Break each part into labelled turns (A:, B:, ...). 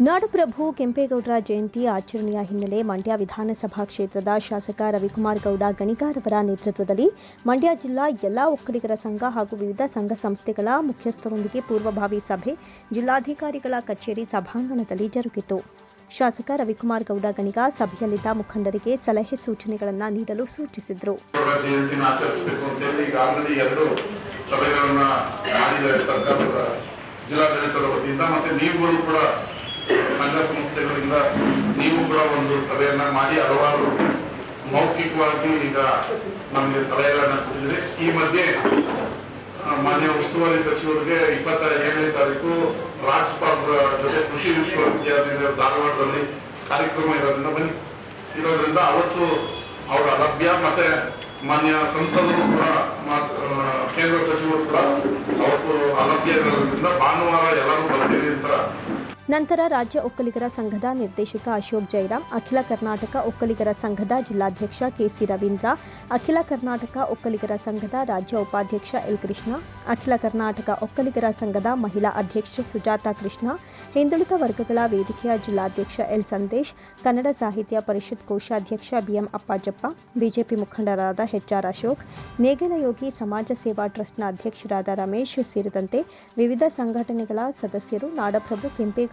A: ನಾಡಪ್ರಭು ಕೆಂಪೇಗೌಡರ ಜಯಂತಿ ಆಚರಣೆಯ ಹಿನ್ನೆಲೆ ಮಂಡ್ಯ ವಿಧಾನಸಭಾ ಕ್ಷೇತ್ರದ ಶಾಸಕ ರವಿಕುಮಾರ್ ಗೌಡ ಗಣಿಗಾರವರ ನೇತೃತ್ವದಲ್ಲಿ ಮಂಡ್ಯ ಜಿಲ್ಲಾ ಎಲ್ಲಾ ಒಕ್ಕಲಿಗರ ಸಂಘ ಹಾಗೂ ವಿವಿಧ ಸಂಘ ಸಂಸ್ಥೆಗಳ ಮುಖ್ಯಸ್ಥರೊಂದಿಗೆ ಪೂರ್ವಭಾವಿ ಸಭೆ ಜಿಲ್ಲಾಧಿಕಾರಿಗಳ ಕಚೇರಿ ಸಭಾಂಗಣದಲ್ಲಿ ಜರುಗಿತು. ಶಾಸಕ ರವಿಕುಮಾರ್ ಗೌಡ ಗಣಿಗ ಸಭೆಯಲ್ಲಿದ್ದ ಮುಖಂಡರಿಗೆ ಸಲಹೆ ಸೂಚನೆಗಳನ್ನು ನೀಡಲು ಸೂಚಿಸಿದರು.
B: ಅವರ ಸಂಘ ಸಂಸ್ಥೆಗಳಿಂದ ನೀವು ಕೂಡ ಒಂದು ಸಭೆಯನ್ನ ಮಾಡಿ, ಹಲವಾರು ಮೌಖಿಕವಾಗಿ ಈಗ ನಮಗೆ ಸಲಹೆಗಳನ್ನ ಕೊಟ್ಟಿದ್ರೆ ಈ ಮಧ್ಯೆ ಮಾನ್ಯ ಉಸ್ತುವಾರಿ ಸಚಿವರಿಗೆ ಇಪ್ಪತ್ತ ಏಳನೇ ತಾರೀಕು ರಾಜ್ಪಾಲ್ ಜೊತೆ ಕೃಷಿ ವಿಶ್ವವಿದ್ಯಾಲಯದ ಧಾರವಾಡದಲ್ಲಿ ಕಾರ್ಯಕ್ರಮ ಇರೋದ್ರಿಂದ ಬನ್ನಿ. ಇರೋದ್ರಿಂದ ಅವತ್ತು ಅವರ ಲಭ್ಯ ಮತ್ತೆ ಮಾನ್ಯ ಸಂಸದರು ಕೂಡ ಕೇಂದ್ರ ಸಚಿವರು ಕೂಡ ಅವತ್ತು ಅಲಭ್ಯ ಇರೋದ್ರಿಂದ ಭಾನುವಾರ ಎಲ್ಲರೂ ಬರ್ತೀವಿ ಅಂತ
A: ನಂತರ ರಾಜ್ಯ ಒಕ್ಕಲಿಗರ ಸಂಘದ ನಿರ್ದೇಶಕ ಅಶೋಕ್ ಜೈರಾಮ್ ಅಖಿಲ ಕರ್ನಾಟಕ ಒಕ್ಕಲಿಗರ ಸಂಘದ ಜಿಲ್ಲಾಧ್ಯಕ್ಷ ಕೆಸಿ ರವೀಂದ್ರ, ಅಖಿಲ ಕರ್ನಾಟಕ ಒಕ್ಕಲಿಗರ ಸಂಘದ ರಾಜ್ಯ ಉಪಾಧ್ಯಕ್ಷ ಎಲ್ ಕೃಷ್ಣ ಅಖಿಲ ಕರ್ನಾಟಕ ಒಕ್ಕಲಿಗರ ಸಂಘದ ಮಹಿಳಾ ಅಧ್ಯಕ್ಷೆ ಸುಜಾತಾ ಕೃಷ್ಣ, ಹಿಂದುಳಿದ ವರ್ಗಗಳ ವೇದಿಕೆಯ ಜಿಲ್ಲಾಧ್ಯಕ್ಷ ಎಲ್ ಸಂದೇಶ್ ಕನ್ನಡ ಸಾಹಿತ್ಯ ಪರಿಷತ್ ಕೋಶಾಧ್ಯಕ್ಷ ಬಿಎಂ ಅಪ್ಪಾಜಪ್ಪ, ಬಿಜೆಪಿ ಮುಖಂಡರಾದ ಎಚ್ಆರ್ ಅಶೋಕ್ ನೇಗಲಯೋಗಿ ಸಮಾಜ ಸೇವಾ ಟ್ರಸ್ಟ್ನ ಅಧ್ಯಕ್ಷರಾದ ರಮೇಶ್ ಸೇರಿದಂತೆ ವಿವಿಧ ಸಂಘಟನೆಗಳ ಸದಸ್ಯರು ನಾಡಪ್ರಭು ಕೆಂಪೇಗೌಡ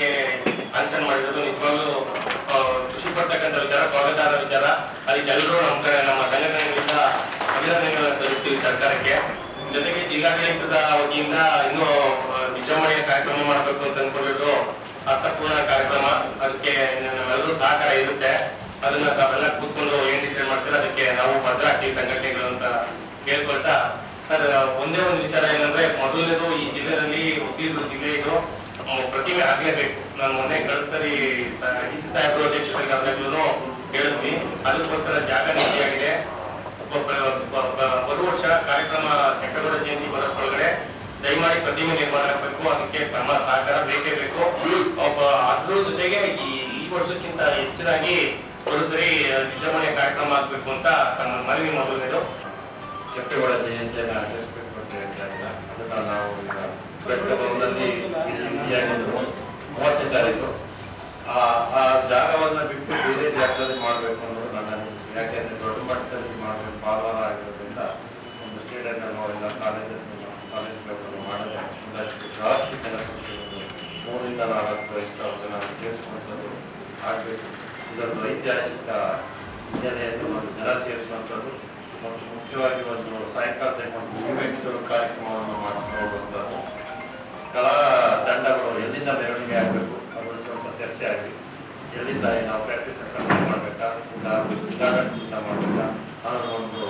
C: ಗೆ ಮಾಡಿರೋದು ನಿಜವಾಗ್ಲೂ ಖುಷಿ ಪಡ್ತಕ್ಕಂಥ ವಿಚಾರ, ಸ್ವಾಗತಾರ್ಹ ವಿಚಾರ. ಅದಕ್ಕೆಲ್ಲರೂ ನಮ್ಮ ಕಡೆ ನಮ್ಮ ಸಂಘಟನೆಗಳಿಂದ ಅಭಿನಂದನೆಗಳನ್ನು ಸಲ್ಲಿಸ್ತೀವಿ ಸರ್ಕಾರಕ್ಕೆ. ಜೊತೆಗೆ ಜಿಲ್ಲಾಡಳಿತದ ವತಿಯಿಂದ ಇನ್ನೂ ವಿಜೃಂಭಣೆಯ ಕಾರ್ಯಕ್ರಮ ಮಾಡಬೇಕು ಅಂತ ಅಂದ್ಕೊಂಡ್ಬಿಟ್ಟು ಅರ್ಥಪೂರ್ಣ ಕಾರ್ಯಕ್ರಮ. ಅದಕ್ಕೆ ನಮ್ಮೆಲ್ಲರೂ ಸಹಕಾರ ಇರುತ್ತೆ. ಅದನ್ನ ತಾವೆಲ್ಲ ಕೂತ್ಕೊಂಡು ಏನ್ ಡಿಸೈಡ್ ಮಾಡ್ತೀರ, ಅದಕ್ಕೆ ನಾವು ಭದ್ರ ಆಗ್ತೀವಿ ಸಂಘಟನೆಗಳು ಅಂತ ಕೇಳ್ಕೊಳ್ತಾ ಸರ್, ಒಂದೇ ಒಂದು ವಿಚಾರ ಏನಂದ್ರೆ, ಮೊದಲನೇದು ಈ ಜಿಲ್ಲೆಯಲ್ಲಿ ಹುಟ್ಟಿದ್ರು ಇದು ಪ್ರತಿಮೆ ಆಗ್ಲೇಬೇಕು. ನಾನು ಮೊನ್ನೆ ಕಳೆದ ಸರಿ ಡಿ ಸಿ ಸಾಹೇಬ್ರು ಅಧ್ಯಕ್ಷರಾದಾಗ್ಲೂ ಹೇಳಿದ್ವಿ. ಅದಕ್ಕೋಸ್ಕರ ಜಾಗ ನೀತಿಯಾಗಿದೆ. ಬರುವ ವರ್ಷ ಕಾರ್ಯಕ್ರಮ ಚಕ್ರಗೌಡ ಜಯಂತಿ ಬರೋಷ್ಟೊಳಗಡೆ ದಯಮಾಡಿ ಪ್ರತಿಮೆ ನಿರ್ಮಾಣ ಆಗಬೇಕು. ಅದಕ್ಕೆ ನಮ್ಮ ಸಹಕಾರ ಬೇಕೇ ಬೇಕು. ಒಬ್ಬ, ಅದ್ರ ಜೊತೆಗೆ ಈ ಈ ವರ್ಷಕ್ಕಿಂತ ಹೆಚ್ಚಿನಾಗಿ ಒಂದು ಸರಿ ಕಾರ್ಯಕ್ರಮ ಆಗ್ಬೇಕು ಅಂತ ನನ್ನ ಮನವಿ ಮೊದಲನೇದು.
D: ಕೆಂಪೇಗೌಡ ಜಯಂತಿಯನ್ನು ಆಚರಿಸಬೇಕು ಅಂತ ಹೇಳ್ತಾ ಇಲ್ಲ ಅದನ್ನ ನಾವು ಈಗ ಬೆಟ್ಟ ಭವನದಲ್ಲಿ ಈ ರೀತಿಯಾಗಿದ್ದು ಮೂವತ್ತನೇ ತಾರೀಕು ಆ ಆ ಜಾಗವನ್ನ ಬಿಟ್ಟು ಬೇರೆ ಜಾಗದಲ್ಲಿ ಮಾಡಬೇಕು ಅನ್ನೋದು ನನ್ನ ಅನಿಸಿಕೆ ಯಾಕೆಂದ್ರೆ ದೊಡ್ಡ ಮಟ್ಟದಲ್ಲಿ ಮಾಡಬೇಕು ಭಾನುವಾರ ಆಗಿರೋದ್ರಿಂದ ಒಂದು ಸ್ಟೇಡಿಯಂ ನೋಡಿಲ್ಲ ಕಾಲೇಜ್ ಪೇಪರ್ ಮಾಡಿದ್ರೆ ಒಂದಷ್ಟು ಜಾಸ್ತಿ ಜನ ಮೂರಿಂದ ನಾಲ್ಕು ಐದು ಸಾವಿರ ಜನ ಸೇರಿಸುವಂಥದ್ದು ಆಗಬೇಕು ಇದೊಂದು ಐತಿಹಾಸಿಕ ಹಿನ್ನೆಲೆಯನ್ನು ಒಂದು ಜನ ಸೇರಿಸುವಂಥದ್ದು ಮುಖ್ಯವಾಗಿ ಒಂದು ಸಾಯಂಕಾಲ ಟೈಮ್ ಒಂದು ಮೂವ್ಮೆಂಟ್ ಕಾರ್ಯಕ್ರಮವನ್ನು ಮಾಡಿಕೊಳ್ಳುವಂಥದ್ದು ಕಲಾ ತಂಡಗಳು ಎಲ್ಲಿಂದ ಮೆರವಣಿಗೆ ಆಗಬೇಕು ಅದರ ಸ್ವಲ್ಪ ಚರ್ಚೆ ಆಗಲಿ ಎಲ್ಲಿಂದ ನಾವು ಪ್ರಾಕ್ಟೀಸ್ ಕಂಟಿನ್ಯೂ ಮಾಡಬೇಕಾ? ಜಿಲ್ಲಾಡಳಿತದಿಂದ ಮಾಡಬೇಕಾ? ಅನ್ನೋದು ಒಂದು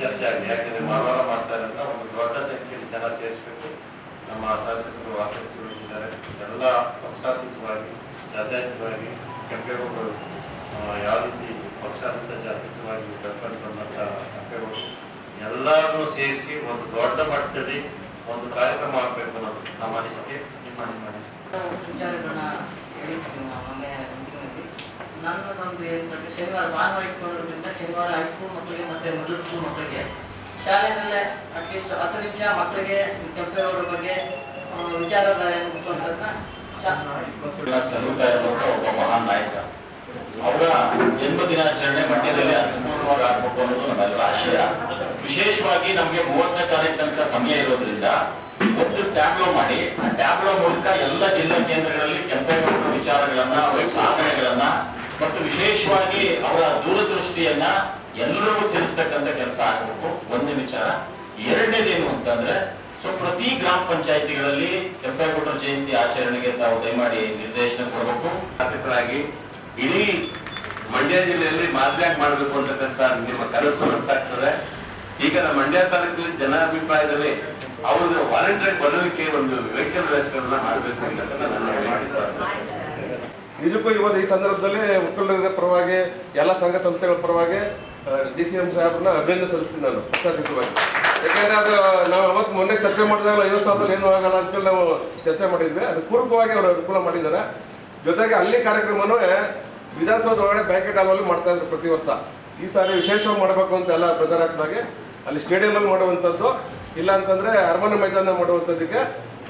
D: ಚರ್ಚೆ ಆಗಲಿ ಯಾಕೆಂದರೆ ಮಾರವಾರ ಮಾಡ್ತಾ ಇರೋದ್ರಿಂದ ಒಂದು ದೊಡ್ಡ ಸಂಖ್ಯೆಯಲ್ಲಿ ಜನ ಸೇರಿಸಬೇಕು. ನಮ್ಮ ಶಾಸಕರು ಆಸಕ್ತಿ ವಹಿಸಿದ್ದಾರೆ ಎಲ್ಲ ಪಕ್ಷಾತೀತವಾಗಿ, ಜಾತ್ಯಾತೀತವಾಗಿ, ಕೆಂಪೇಗೌಡರು ಯಾವ ರೀತಿ ಪಕ್ಷಾತೀತ ಜಾತ್ಯತೀತವಾಗಿ ಕರ್ಕೊಂಡು ಬಂದಂಥ ಎಲ್ಲರನ್ನೂ ಸೇರಿಸಿ ಒಂದು ದೊಡ್ಡ ಮಟ್ಟದಲ್ಲಿ ಒಂದು ಕಾರ್ಯಕ್ರಮ ಆಗಬೇಕು ಅನ್ನೋದು ನಮ್ಮ ಅನಿಸಿಕೆ ನಿಮ್ಮ ನಿಮ್ಮ ಅನಿಸಿಕೆ
E: ವಿಚಾರಗಳನ್ನ ಮೊನ್ನೆ ಮೀಟಿಂಗಲ್ಲಿ ನನ್ನ ನಮ್ದು ಶನಿವಾರ ಭಾನುವಾರ ಇಟ್ಕೊಂಡಿರೋದ್ರಿಂದ ಶನಿವಾರ ಹೈಸ್ಕೂಲ್ ಮಕ್ಕಳಿಗೆ ಮತ್ತೆ ಮಿಡಲ್ ಸ್ಕೂಲ್ ಮಕ್ಕಳಿಗೆ ಶಾಲೆಯಲ್ಲೇ ಅಟ್ಲೀಸ್ಟ್ ಹತ್ತು ನಿಮಿಷ ಮಕ್ಕಳಿಗೆ ಕೆಂಪೇಗೌಡರ ಬಗ್ಗೆ ವಿಚಾರಧಾರೆ
C: ಸಲ್ಲುತ್ತಾ ಇರುವಂತ ಒಬ್ಬ ಮಹಾನ್ ನಾಯಕ. ಅವರ ಜನ್ಮ ದಿನಾಚರಣೆ ಮಂಡ್ಯದಲ್ಲಿ ಅರ್ಥಪೂರ್ಣವಾಗಿ ಆಗ್ಬೇಕು ಅನ್ನೋದು ನಮ್ಮೆಲ್ಲರ ಆಶಯ. ವಿಶೇಷವಾಗಿ ನಮಗೆ ಮೂವತ್ತನೇ ತಾರೀಕು ತನಕ ಸಮಯ ಇರೋದ್ರಿಂದ ಒಂದು ಟ್ಯಾಬ್ಲೋ ಮಾಡಿ, ಆ ಟ್ಯಾಬ್ಲೋ ಮೂಲಕ ಎಲ್ಲ ಜಿಲ್ಲಾ ಕೇಂದ್ರಗಳಲ್ಲಿ ಕೆಂಪೇಗೌಡರ ವಿಚಾರಗಳನ್ನ, ಅವರ ಸಾಧನೆಗಳನ್ನ, ಮತ್ತು ವಿಶೇಷವಾಗಿ ಅವರ ದೂರದೃಷ್ಟಿಯನ್ನ ಎಲ್ಲರಿಗೂ ತಿಳಿಸ್ತಕ್ಕಂಥ ಕೆಲಸ ಆಗಬೇಕು. ಒಂದು ವಿಚಾರ. ಎರಡನೇದೇನು ಅಂತಂದ್ರೆ, ಸೊ ಪ್ರತಿ ಗ್ರಾಮ ಪಂಚಾಯಿತಿಗಳಲ್ಲಿ ಕೆಂಪೇಗೌಡರ ಜಯಂತಿ ಆಚರಣೆಗೆ ತಾವು ದಯಮಾಡಿ ನಿರ್ದೇಶನ ಕೊಡಬೇಕು.
F: ಶಾಸಕರಾಗಿ ಇಡೀ ಮಂಡ್ಯ ಜಿಲ್ಲೆಯಲ್ಲಿ ಮಾದರಿಯಾಗಿ ಮಾಡಬೇಕು ಅಂತಕ್ಕಂಥ ನಿಮ್ಮ ಕನಸು ನನಸಾಗ್ತದೆ ಈಗ ನಮ್ಮ ಮಂಡ್ಯ ತಾಲೂಕಿನ ಜನಾಭಿಪ್ರಾಯದಲ್ಲಿ ಅವ್ರಿಗೆ ವಾಲಂಟಿಯರ್ ಬರೋದಕ್ಕೆ ಒಂದು ವೆಹಿಕಲ್ ವ್ಯವಸ್ಥೆಗಳನ್ನ ಮಾಡಬೇಕು ಅಂತ ನನ್ನ.
G: ನಿಜಕ್ಕೂ ಇವತ್ತು ಈ ಸಂದರ್ಭದಲ್ಲಿ ಒಕ್ಕಲಿಗರ ಪರವಾಗಿ, ಎಲ್ಲ ಸಂಘ ಸಂಸ್ಥೆಗಳ ಪರವಾಗಿ ಡಿ ಸಿ ಎಂ ಸಾಹೇಬ್ರನ್ನ ಅಭಿನಂದನೆ ಸಲ್ಲಿಸ್ತೀನಿ ನಾನು ಪ್ರಸಾದಿತವಾಗಿ ಯಾಕಂದ್ರೆ ಅದು ನಾವು ಅವತ್ತು ಮೊನ್ನೆ ಚರ್ಚೆ ಮಾಡಿದಾಗ ಐವತ್ತು ಸಾವಿರದಲ್ಲಿ ಏನೂ ಆಗಲ್ಲ ಅಂತೇಳಿ ನಾವು ಚರ್ಚೆ ಮಾಡಿದ್ವಿ. ಅದು ಪೂರ್ವಕವಾಗಿ ಅವರು ಅನುಕೂಲ ಮಾಡಿದ್ದಾರೆ. ಜೊತೆಗೆ ಅಲ್ಲಿ ಕಾರ್ಯಕ್ರಮನೂ ವಿಧಾನಸೌಧ ಒಳಗಡೆ ಬ್ಯಾಂಕೆಟ್ ಹಾಲಲ್ಲಿ ಮಾಡ್ತಾ ಇದ್ರು ಪ್ರತಿ ವರ್ಷ. ಈ ಸಾರಿ ವಿಶೇಷವಾಗಿ ಮಾಡಬೇಕು ಅಂತ ಎಲ್ಲ ಪ್ರಚಾರ ಆಗ್ತಾಗೆ ಅಲ್ಲಿ ಸ್ಟೇಡಿಯಂಲ್ಲಿ ಮಾಡುವಂಥದ್ದು, ಇಲ್ಲ ಅಂತಂದ್ರೆ ಅರಮನೆ ಮೈದಾನ ಮಾಡುವಂಥದ್ದಕ್ಕೆ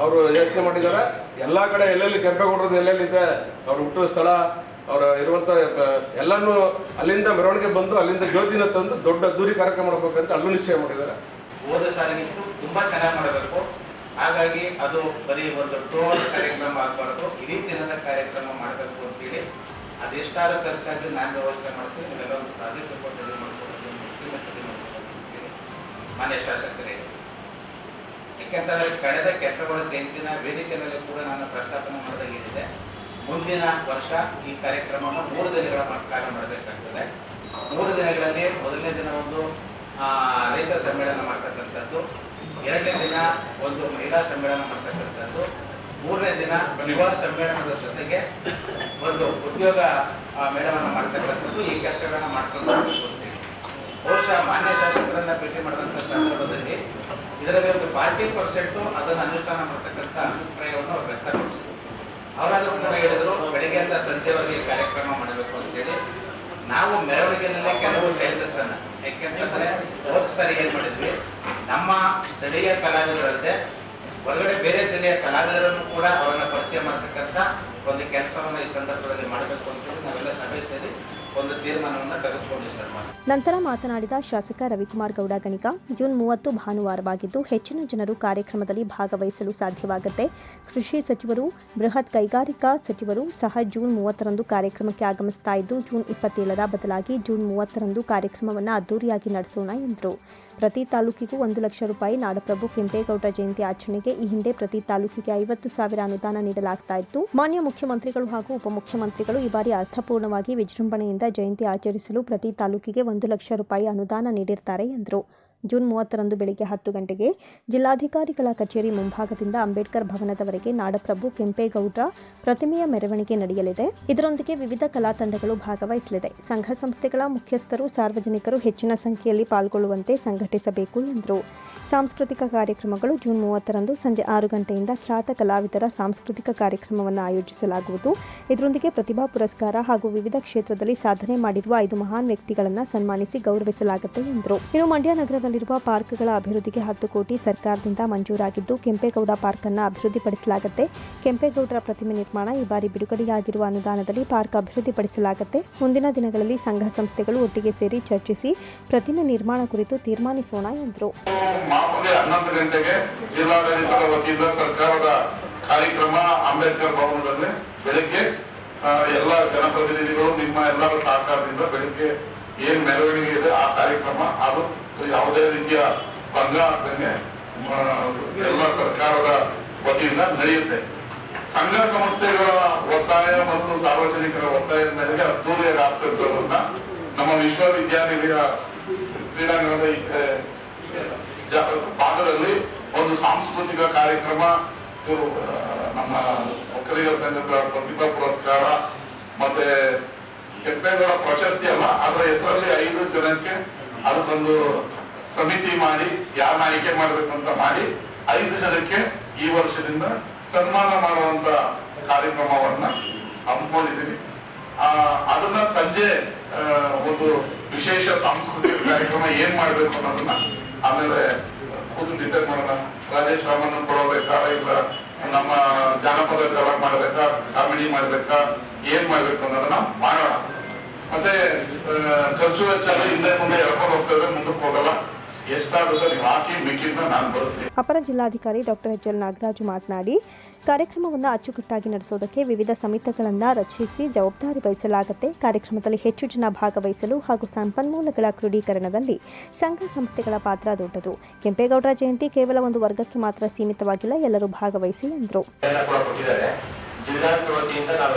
G: ಅವರು ಯೋಚನೆ ಮಾಡಿದ್ದಾರೆ. ಎಲ್ಲಾ ಕಡೆ ಎಲ್ಲೆಲ್ಲಿ ಕೆಂಪೇಗೌಡರದ್ದು ಎಲ್ಲೆಲ್ಲಿದೆ ಅವ್ರು ಹುಟ್ಟುವ ಸ್ಥಳ, ಅವರ ಇರುವಂತ, ಎಲ್ಲಾನು ಅಲ್ಲಿಂದ ಮೆರವಣಿಗೆ ಬಂದು, ಅಲ್ಲಿಂದ ಜ್ಯೋತಿನ ತಂದು ದೊಡ್ಡ ದೂರಿ ಕಾರ್ಯಕ್ರಮ ಮಾಡಬೇಕಂತ ಅಲ್ಲೂ ನಿಶ್ಚಯ ಮಾಡಿದ್ದಾರೆ.
H: ಹೋದ ಸಾಲಿಗಿಂತಲೂ ತುಂಬಾ ಚೆನ್ನಾಗಿ ಮಾಡಬೇಕು. ಹಾಗಾಗಿ ಅದು ಬರೀ ಒಂದು ಟೋಲ್ ಕಾರ್ಯಕ್ರಮ ಆಗಬಾರ್ದು. ಇಡೀ ದಿನದ ಕಾರ್ಯಕ್ರಮ ಮಾಡಬೇಕು ಅಂತೇಳಿ ಅದೆಷ್ಟಾದ್ರೂ ಖರ್ಚಾಗಲಿ ನಾನು ವ್ಯವಸ್ಥೆ ಮಾಡ್ತೀನಿ ನೀವೆಲ್ಲ ಒಂದು ಪ್ರಾಜೆಕ್ಟ್ ರಿಪೋರ್ಟ್ ರೆಡಿ ಮಾಡ್ಕೊಡೋದು ಎಸ್ಟಿಮೇಟ್ ರೆಡಿ ಮಾಡ್ಕೊಡೋದು. ಅಂತೇಳಿ ಮಾನ್ಯ ಶಾಸಕರೇ ಯಾಕೆಂತಂದರೆ ಕಳೆದ ಕೆಟ್ಟಗಳ ಜಯಂತಿನ ವೇದಿಕೆ ಮೇಲೆ ಕೂಡ ನಾನು ಪ್ರಸ್ತಾಪನೆ ಮಾಡಿದಾಗಿದೆ ಮುಂದಿನ ವರ್ಷ ಈ ಕಾರ್ಯಕ್ರಮವನ್ನು ಮೂರು ದಿನಗಳ ಕಾಲ ಮಾಡಬೇಕಾಗ್ತದೆ. ಮೂರು ದಿನಗಳಲ್ಲಿ ಮೊದಲನೇ ದಿನ ಒಂದು ರೈತ ಸಮ್ಮೇಳನ ಮಾಡ್ತಕ್ಕಂಥದ್ದು, ಎರಡನೇ ದಿನ ಒಂದು ಮಹಿಳಾ ಸಮ್ಮೇಳನ ಮಾಡ್ತಕ್ಕಂಥದ್ದು ಮೂರನೇ ದಿನ ಯುವ ಸಮ್ಮೇಳನದ ಜೊತೆಗೆ ಒಂದು ಉದ್ಯೋಗ ಮೇಳವನ್ನು ಮಾಡ್ತಕ್ಕಂಥದ್ದು ಈ ಕೆಲಸಗಳನ್ನು ಮಾಡ್ಕೊಂಡು ಹೋಗ್ತೀವಿ. ಬಹುಶಃ ಮಾನ್ಯ ಶಾಸಕರನ್ನ ಭೇಟಿ ಮಾಡಿದಂಥ ಸಂದರ್ಭದಲ್ಲಿ ಇದರಲ್ಲಿ ಒಂದು ಫಾರ್ಟಿ ಪರ್ಸೆಂಟು ಅದನ್ನು ಅನುಷ್ಠಾನ ಮಾಡ್ತಕ್ಕಂಥ ಅಭಿಪ್ರಾಯವನ್ನು ಅವ್ರು ವ್ಯಕ್ತಪಡಿಸಿದರು. ಅವರಾದರೂ ಕೂಡ ಹೇಳಿದ್ರು ಅಂತ ಸಂಜೆವರೆಗೆ ಕಾರ್ಯಕ್ರಮ ಮಾಡಬೇಕು ಅಂತೇಳಿ. ನಾವು ಮೆರವಣಿಗೆಯಲ್ಲೇ ಕೆಲವು ಚೇಂಜಸ್ ಅನ್ನ ಯಾಕೆಂತಂದ್ರೆ ಹೋದ ಸಾರಿ ಏನ್ ಮಾಡಿದ್ವಿ? ನಮ್ಮ ಸ್ಥಳೀಯ ಕಲಾವಿದರಲ್ಲದೆ ಹೊರಗಡೆ ಬೇರೆ ಜಿಲ್ಲೆಯ ಕಲಾವಿದರನ್ನು ಕೂಡ ಅವರನ್ನ ಪರಿಚಯ ಮಾಡ್ತಕ್ಕಂಥ ಒಂದು ಕೆಲಸವನ್ನು ಈ ಸಂದರ್ಭದಲ್ಲಿ ಮಾಡಬೇಕು ಅಂತೇಳಿ ನಾವೆಲ್ಲ ಸಭೆ ಸೇರಿ
A: ನಂತರ ಮಾತನಾಡಿದ ಶಾಸಕ ರವಿಕುಮಾರ್ ಗೌಡ ಗಣಿಕ, ಜೂನ್ ಮೂವತ್ತು ಭಾನುವಾರವಾಗಿದ್ದು ಹೆಚ್ಚಿನ ಜನರು ಕಾರ್ಯಕ್ರಮದಲ್ಲಿ ಭಾಗವಹಿಸಲು ಸಾಧ್ಯವಾಗುತ್ತೆ. ಕೃಷಿ ಸಚಿವರು, ಬೃಹತ್ ಕೈಗಾರಿಕಾ ಸಚಿವರು ಸಹ ಜೂನ್ ಮೂವತ್ತರಂದು ಕಾರ್ಯಕ್ರಮಕ್ಕೆ ಆಗಮಿಸ್ತಾ ಇದ್ದು, ಜೂನ್ ಇಪ್ಪತ್ತೇಳರ ಬದಲಾಗಿ ಜೂನ್ ಮೂವತ್ತರಂದು ಕಾರ್ಯಕ್ರಮವನ್ನು ಅದ್ದೂರಿಯಾಗಿ ನಡೆಸೋಣ ಎಂದರು. ಪ್ರತಿ ತಾಲೂಕಿಗೂ ಒಂದು ಲಕ್ಷ ರೂಪಾಯಿ ನಾಡಪ್ರಭು ಕೆಂಪೇಗೌಡ ಜಯಂತಿ ಆಚರಣೆಗೆ ಈ ಹಿಂದೆ ಪ್ರತಿ ತಾಲೂಕಿಗೆ ಐವತ್ತು ಸಾವಿರ ಅನುದಾನ ನೀಡಲಾಗ್ತಾ ಇತ್ತು. ಮಾನ್ಯ ಮುಖ್ಯಮಂತ್ರಿಗಳು ಹಾಗೂ ಉಪಮುಖ್ಯಮಂತ್ರಿಗಳು ಈ ಬಾರಿ ಅರ್ಥಪೂರ್ಣವಾಗಿ ವಿಜೃಂಭಣೆಯಿಂದ ಜಯಂತಿ ಆಚರಿಸಲು ಪ್ರತಿ ತಾಲೂಕಿಗೆ ಒಂದು ಲಕ್ಷ ರೂಪಾಯಿ ಅನುದಾನ ನೀಡಿರ್ತಾರೆ ಎಂದರು. ಜೂನ್ ಮೂವತ್ತರಂದು ಬೆಳಗ್ಗೆ ಹತ್ತು ಗಂಟೆಗೆ ಜಿಲ್ಲಾಧಿಕಾರಿಗಳ ಕಚೇರಿ ಮುಂಭಾಗದಿಂದ ಅಂಬೇಡ್ಕರ್ ಭವನದವರೆಗೆ ನಾಡಪ್ರಭು ಕೆಂಪೇಗೌಡ ಪ್ರತಿಮೆಯ ಮೆರವಣಿಗೆ ನಡೆಯಲಿದೆ. ಇದರೊಂದಿಗೆ ವಿವಿಧ ಕಲಾ ತಂಡಗಳು ಭಾಗವಹಿಸಲಿದೆ. ಸಂಘ ಸಂಸ್ಥೆಗಳ ಮುಖ್ಯಸ್ಥರು, ಸಾರ್ವಜನಿಕರು ಹೆಚ್ಚಿನ ಸಂಖ್ಯೆಯಲ್ಲಿ ಪಾಲ್ಗೊಳ್ಳುವಂತೆ ಸಂಘಟಿಸಬೇಕು ಎಂದರು. ಸಾಂಸ್ಕೃತಿಕ ಕಾರ್ಯಕ್ರಮಗಳು ಜೂನ್ ಮೂವತ್ತರಂದು ಸಂಜೆ ಆರು ಗಂಟೆಯಿಂದ ಖ್ಯಾತ ಕಲಾವಿದರ ಸಾಂಸ್ಕೃತಿಕ ಕಾರ್ಯಕ್ರಮವನ್ನು ಆಯೋಜಿಸಲಾಗುವುದು. ಇದರೊಂದಿಗೆ ಪ್ರತಿಭಾ ಪುರಸ್ಕಾರ ಹಾಗೂ ವಿವಿಧ ಕ್ಷೇತ್ರದಲ್ಲಿ ಸಾಧನೆ ಮಾಡಿರುವ ಐದು ಮಹಾನ್ ವ್ಯಕ್ತಿಗಳನ್ನು ಸನ್ಮಾನಿಸಿ ಗೌರವಿಸಲಾಗುತ್ತೆ ಎಂದರು. ಇನ್ನು ಮಂಡ್ಯ ನಗರದಲ್ಲಿರುವ ಪಾರ್ಕ್ಗಳ ಅಭಿವೃದ್ಧಿಗೆ ಹತ್ತು ಕೋಟಿ ಸರ್ಕಾರದಿಂದ ಮಂಜೂರಾಗಿದ್ದು, ಕೆಂಪೇಗೌಡ ಪಾರ್ಕ್ ಅನ್ನು ಅಭಿವೃದ್ಧಿಪಡಿಸಲಾಗುತ್ತೆ. ಕೆಂಪೇಗೌಡರ ಪ್ರತಿಮೆ ನಿರ್ಮಾಣ ಈ ಬಾರಿ ಬಿಡುಗಡೆಯಾಗಿರುವ ಅನುದಾನದಲ್ಲಿ ಪಾರ್ಕ್ ಅಭಿವೃದ್ಧಿಪಡಿಸಲಾಗುತ್ತೆ. ಮುಂದಿನ ದಿನಗಳಲ್ಲಿ ಸಂಘ ಸಂಸ್ಥೆಗಳು ಒಟ್ಟಿಗೆ ಸೇರಿ ಚರ್ಚಿಸಿ ಪ್ರತಿಮೆ ನಿರ್ಮಾಣ ಕುರಿತು ತೀರ್ಮಾನಿಸೋಣ ಎಂದರು.
B: ಎಲ್ಲ ಜನಪ್ರತಿನಿಧಿಗಳು ನಿಮ್ಮ ಎಲ್ಲರ ಸಹಕಾರದಿಂದ ಬೆಳಿಗ್ಗೆ ಏನ್ ಮೆರವಣಿಗೆ ಇದೆ ಆ ಕಾರ್ಯಕ್ರಮ, ಅದು ಯಾವುದೇ ರೀತಿಯ ಭಂಗ ಆಗ್ದಂಗೆ ಎಲ್ಲ ಸರ್ಕಾರದ ವತಿಯಿಂದ ನಡೆಯುತ್ತೆ. ಸಂಘ ಸಂಸ್ಥೆಗಳ ಒತ್ತಾಯ ಮತ್ತು ಸಾರ್ವಜನಿಕರ ಒತ್ತಾಯದ ಮೇರೆಗೆ ಅದ್ದೂರಿಯ ಆಚರಿಸೋದನ್ನ ನಮ್ಮ ವಿಶ್ವವಿದ್ಯಾನಿಲಯ ಕ್ರೀಡಾಂಗಣದ ಭಾಗದಲ್ಲಿ ಒಂದು ಸಾಂಸ್ಕೃತಿಕ ಕಾರ್ಯಕ್ರಮ ನಮ್ಮ ಒಕ್ಕಲಿಗರ ಸಂಘದ ಪ್ರತಿಭಾ ಪುರಸ್ಕಾರ ಮತ್ತೆ ಕೆಂಪೇಗೌಡ ಪ್ರಶಸ್ತಿ ಅಲ್ಲ, ಅದರ ಹೆಸರಲ್ಲಿ ಐದು ಜನಕ್ಕೆ ಅದಕ್ಕೊಂದು ಸಮಿತಿ ಮಾಡಿ ಯಾರನ್ನ ಆಯ್ಕೆ ಮಾಡಬೇಕು ಅಂತ ಮಾಡಿ ಐದು ಜನಕ್ಕೆ ಈ ವರ್ಷದಿಂದ ಸನ್ಮಾನ ಮಾಡುವಂತ ಕಾರ್ಯಕ್ರಮವನ್ನ ಹಮ್ಮಿಕೊಂಡಿದ್ದೀನಿ ಆ, ಅದನ್ನ ಸಂಜೆ ಒಂದು ವಿಶೇಷ ಸಾಂಸ್ಕೃತಿಕ ಕಾರ್ಯಕ್ರಮ ಏನ್ ಮಾಡ್ಬೇಕು ಅನ್ನೋದನ್ನ ಆಮೇಲೆ ಕೂತು ಡಿಸೈಡ್ ಮಾಡೋಣ. ರಾಜೇಶ್ ರಾಮನ್ ಕೊಡಬೇಕಾ ಇಲ್ಲ ನಮ್ಮ ಜಾನಪದ ಕಲಾ ಮಾಡ್ಬೇಕಾ ಕಾಮಿಡಿ ಮಾಡ್ಬೇಕಾ ಏನ್ ಮಾಡ್ಬೇಕು ಅನ್ನೋದನ್ನ ಮಾಡೋಣ. ಮತ್ತೆ ಖರ್ಚು ವೆಚ್ಚ ಹಿಂದೆ ಮುಂದೆ ಎಳ್ಕೊಂಡು ಹೋಗ್ತೇವೆ ಮುಂದಕ್ಕೆ ಹೋಗಲ್ಲ. ಎಷ್ಟಾಗುತ್ತೋ ನೀವು ಹಾಕಿ ಮಿಕ್ಕಿಂದ ನಾನು ಬರುತ್ತೆ
A: ಅಪರ ಜಿಲ್ಲಾಧಿಕಾರಿ ಡಾಕ್ಟರ್ ಎಚ್ ಎಲ್ ನಾಗರಾಜು ಮಾತನಾಡಿ ಕಾರ್ಯಕ್ರಮವನ್ನು ಅಚ್ಚುಕಟ್ಟಾಗಿ ನಡೆಸೋದಕ್ಕೆ ವಿವಿಧ ಸಮಿತಿಗಳನ್ನು ರಚಿಸಿ ಜವಾಬ್ದಾರಿ ವಹಿಸಲಾಗುತ್ತೆ. ಕಾರ್ಯಕ್ರಮದಲ್ಲಿ ಹೆಚ್ಚು ಜನ ಭಾಗವಹಿಸಲು ಹಾಗೂ ಸಂಪನ್ಮೂಲಗಳ ಕ್ರೋಢೀಕರಣದಲ್ಲಿ ಸಂಘ ಸಂಸ್ಥೆಗಳ ಪಾತ್ರ ದೊಡ್ಡದು. ಕೆಂಪೇಗೌಡರ ಜಯಂತಿ ಕೇವಲ ಒಂದು ವರ್ಗಕ್ಕೆ ಮಾತ್ರ ಸೀಮಿತವಾಗಿಲ್ಲ ಎಲ್ಲರೂ ಭಾಗವಹಿಸಿ ಎಂದರು.
C: ಜಿಲ್ಲಾ ವತಿಯಿಂದ ನಾವು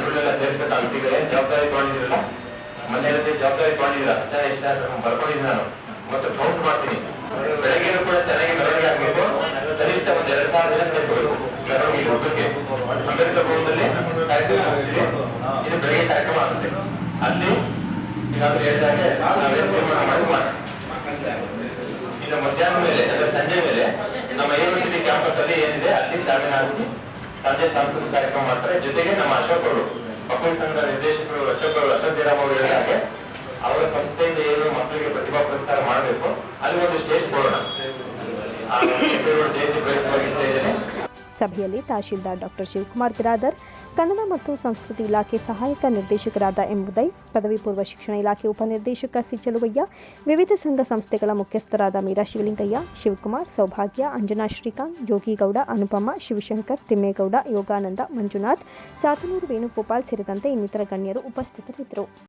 C: ಯಾರಿಗಳಿಗೆ ಹತ್ತು ಗಂಟೆಗೆ ಇಲ್ಲಿ ಮೆರವಣಿಗೆ ಸ್ಟಾರ್ಟ್ ಮಾಡಿದ್ರು ಜನಗಳೆಲ್ಲ ಸೇರಿಸ್ಬೇಕು ಅಂತಿದ್ದಾರೆ ಜವಾಬ್ದಾರಿ ತಗೊಂಡಿದ್ರಲ್ಲ ಮೊನ್ನೆ ಜವಾಬ್ದಾರಿ ತಗೊಂಡಿಲ್ಲ. ಅಷ್ಟೇ, ಇಷ್ಟ ಬರ್ಕೊಂಡಿದ್ದೀನಿ ನಾನು.
I: ಮತ್ತೆ ಕೌಂಟ್ ಮಾಡ್ತೀನಿ. ಬೆಳಗ್ಗೆ ಕೂಡ ಚೆನ್ನಾಗಿ ಮೆರವಣಿಗೆ ಆಗಬೇಕು. ಕನಿಷ್ಠ ಒಂದು ಎರಡು ಸಾವಿರ ಜನ ಸೇರ್ಕೋಬೇಕು ಮೆರವಣಿಗೆ ಹುಡುಗಕ್ಕೆ ಅಂಬೇಡ್ಕರ್ ಭವನದಲ್ಲಿ ಕಾರ್ಯಕ್ರಮ ನಡೆಸ್ತೀವಿ. ಇದು ಬೆಳಗ್ಗೆ ಕಾರ್ಯಕ್ರಮ ಆಗುತ್ತೆ. ಅಲ್ಲಿ ಈಗಾಗಲೇ ಹೇಳಿದಾಗೆ ನಾವೇನು ತೀರ್ಮಾನ ಮಾಡಿ ಮಾಡಿ ಈಗ ಮಧ್ಯಾಹ್ನ ಮೇಲೆ, ಅಂದ್ರೆ ಸಂಜೆ ಮೇಲೆ, ನಮ್ಮ ಯೂನಿವರ್ಸಿಟಿ ಕ್ಯಾಂಪಸ್ ಅಲ್ಲಿ ಏನಿದೆ, ಅಲ್ಲಿ ಜಾಮೀನು ಹಾಕಿಸಿ ಸಂಜೆ ಸಾಂಸ್ಕೃತಿಕ ಕಾರ್ಯಕ್ರಮ ಮಾಡ್ತಾರೆ. ಜೊತೆಗೆ ನಮ್ಮ ಅಶೋಕ್ ಅವರು ಮಕ್ಕಳ ಸಂಘದ ನಿರ್ದೇಶಕರು ಅಶೋಕ್ ಅವರು ಅಶೋಕ್ ಅವರು ಸಂಸ್ಥೆಯಿಂದ ಏನು ಮಕ್ಕಳಿಗೆ ಪ್ರತಿಭಾ ಪುರಸ್ಕಾರ ಮಾಡಬೇಕು. ಅಲ್ಲಿ ಒಂದು ಸ್ಟೇಜ್ ಕೊಡೋಣ. ಜಯಂತಿ ಪ್ರಯುಕ್ತವಾಗಿ ಇದ್ದೇನೆ
A: ಸಭೆಯಲ್ಲಿ ತಹಶೀಲ್ದಾರ್ ಡಾಕ್ಟರ್ ಶಿವಕುಮಾರ್ ಬಿರಾದರ್ ಕನ್ನಡ ಮತ್ತು ಸಂಸ್ಕೃತಿ ಇಲಾಖೆ ಸಹಾಯಕ ನಿರ್ದೇಶಕರಾದ ಎಂ ಉದಯ್, ಪದವಿ ಪೂರ್ವ ಶಿಕ್ಷಣ ಇಲಾಖೆ ಉಪನಿರ್ದೇಶಕ ಸಿಚಲುವಯ್ಯ ವಿವಿಧ ಸಂಘ ಸಂಸ್ಥೆಗಳ ಮುಖ್ಯಸ್ಥರಾದ ಮೀರಾ ಶಿವಲಿಂಗಯ್ಯ, ಶಿವಕುಮಾರ್, ಸೌಭಾಗ್ಯ, ಅಂಜನಾ ಶ್ರೀಕಾಂತ್, ಯೋಗಿಗೌಡ, ಅನುಪಮ, ಶಿವಶಂಕರ್, ತಿಮ್ಮೇಗೌಡ, ಯೋಗಾನಂದ, ಮಂಜುನಾಥ್, ಸಾತನೂರು ವೇಣುಗೋಪಾಲ್ ಸೇರಿದಂತೆ ಇನ್ನಿತರ ಗಣ್ಯರು ಉಪಸ್ಥಿತರಿದ್ದರು.